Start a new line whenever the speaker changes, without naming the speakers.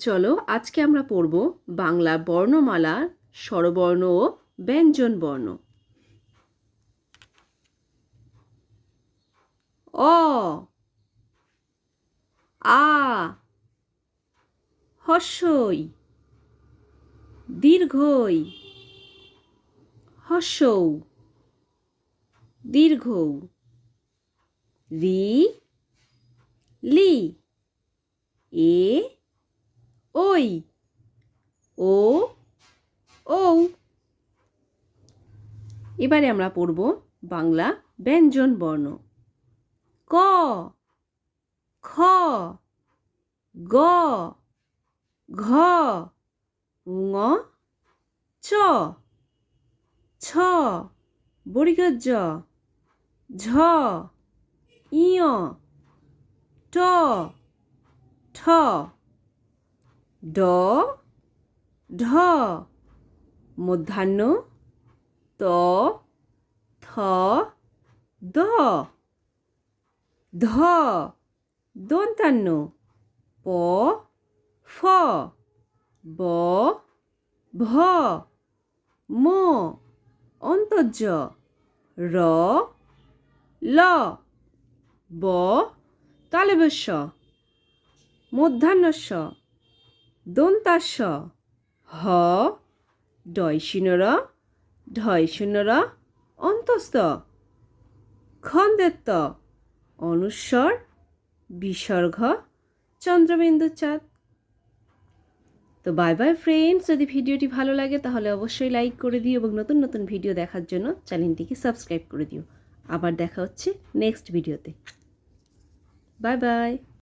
চলো আজকে আমরা পড়ব বাংলা বর্ণমালার স্বরবর্ণ ও ব্যঞ্জন বর্ণ। অ, আ, হর্ষই, দীর্ঘই, হর্ষৌ, দীর্ঘ, রি, লি, এ ওই। ও ও। এবারে আমরা পড়ব বাংলা ব্যঞ্জন বর্ণ। ক, খ, গ, ঘ, ঙ, চ, ছ বড়িগজ্জ ঝ ইয় ট ঠ। ড ঢ মধ্যাহ্ন, ত, থ, দ। ধ দন্তান্ন প, ফ, ব, ভ, ম, অন্তর্য, র, ল, ব তালবেশ্য মধ্যাহ্নস্য। দন্তাস্য। হ ডয় শূন্যর ঢয় শূন্যর অন্তস্থ। খন্দেত্ব অনুস্বর বিসর্গ চন্দ্রবিন্দু চাঁদ তো বাই বাই ফ্রেন্ডস যদি ভিডিওটি ভালো লাগে তাহলে অবশ্যই লাইক করে দিও এবং নতুন নতুন ভিডিও দেখার জন্য চ্যানেলটিকে সাবস্ক্রাইব করে দিও। আবার দেখা হচ্ছে নেক্সট ভিডিওতে বাই বাই